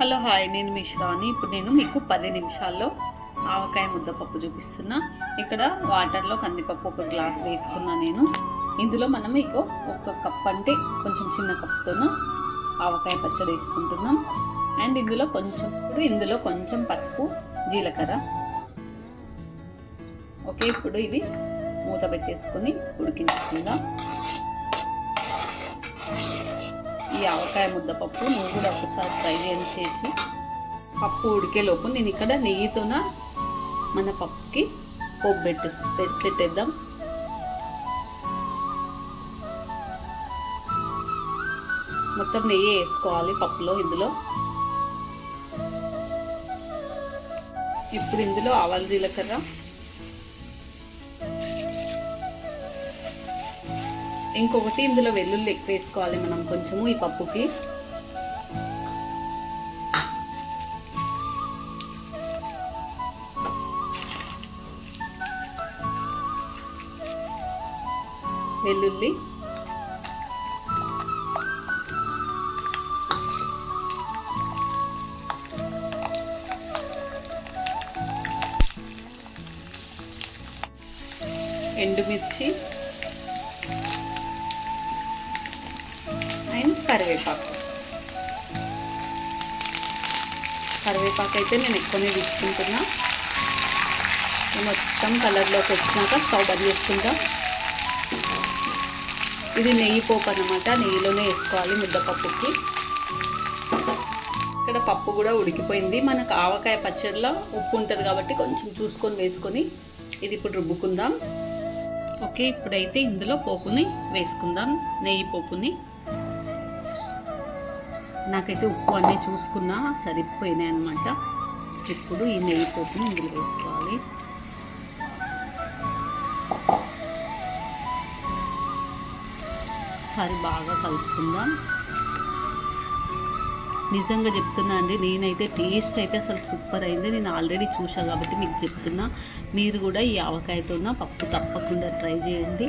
Hello hi నేను మిశ్రాని ఇప్పుడు నేను మీకు పది నిమిషాల్లో ఆవకాయ ముద్దపప్పు చూపిస్తున్నా. ఇక్కడ వాటర్లో కందిపప్పు ఒక గ్లాస్ వేసుకున్నా నేను. ఇందులో మనం మీకు ఒక కప్ అంటే కొంచెం చిన్న కప్తోన ఆవకాయ పచ్చడి వేసుకుంటున్నాం. అండ్ ఇందులో కొంచెం ఇప్పుడు ఇందులో కొంచెం పసుపు జీలకర్ర. ఓకే ఇప్పుడు ఇది మూత పెట్టేసుకొని ఉడికించుకుందాం. ఈ ఆవకాయ ముద్దపప్పు నువ్వు కూడా ఒకసారి ట్రై చేయండి చేసి పప్పు ఉడికేలోపు నేను ఇక్కడ నెయ్యితోన మన పప్పుకి పోపు పెట్టే పెట్టేద్దాం. మొత్తం నెయ్యి వేసుకోవాలి పప్పులో ఇందులో. ఇప్పుడు ఇందులో ఆవాల జీలకర్ర ఇంకొకటి ఇందులో వెల్లుల్లి ఎక్కువ వేసుకోవాలి మనం కొంచెము ఈ పప్పుకి. వెల్లుల్లి. ఎండుమిర్చి. కరివేపాకు. కరివేపాకు అయితే నేను ఎక్కువనే తీసుకుంటున్నా. మొత్తం కలర్లోకి వచ్చినాక స్టవ్ బంద్ చేసుకుంటాం. ఇది నెయ్యి పోపు అనమాట నెయ్యిలోనే వేసుకోవాలి ముద్దపప్పుకి. ఇక్కడ పప్పు కూడా ఉడికిపోయింది. మనకు ఆవకాయ పచ్చడిలో ఉప్పు ఉంటుంది కాబట్టి కొంచెం చూసుకొని వేసుకొని ఇది ఇప్పుడు రుబ్బుకుందాం. ఓకే ఇప్పుడైతే ఇందులో పోపుని వేసుకుందాం. నెయ్యి పోపుని. నాకైతే ఉప్పు అన్నీ చూసుకున్నా సరిపోయినాయి అనమాట ఇప్పుడు ఈ నెయ్యి పోపుని ఇందులో వేసుకోవాలి. ఒకసారి బాగా కలుపుకుందాం. నిజంగా చెప్తున్నా అండి నేనైతే టేస్ట్ అయితే అసలు సూపర్ అయింది. నేను ఆల్రెడీ చూసా కాబట్టి మీకు చెప్తున్నా. మీరు కూడా ఈ ఆవకాయతో పప్పు తప్పకుండా ట్రై చేయండి.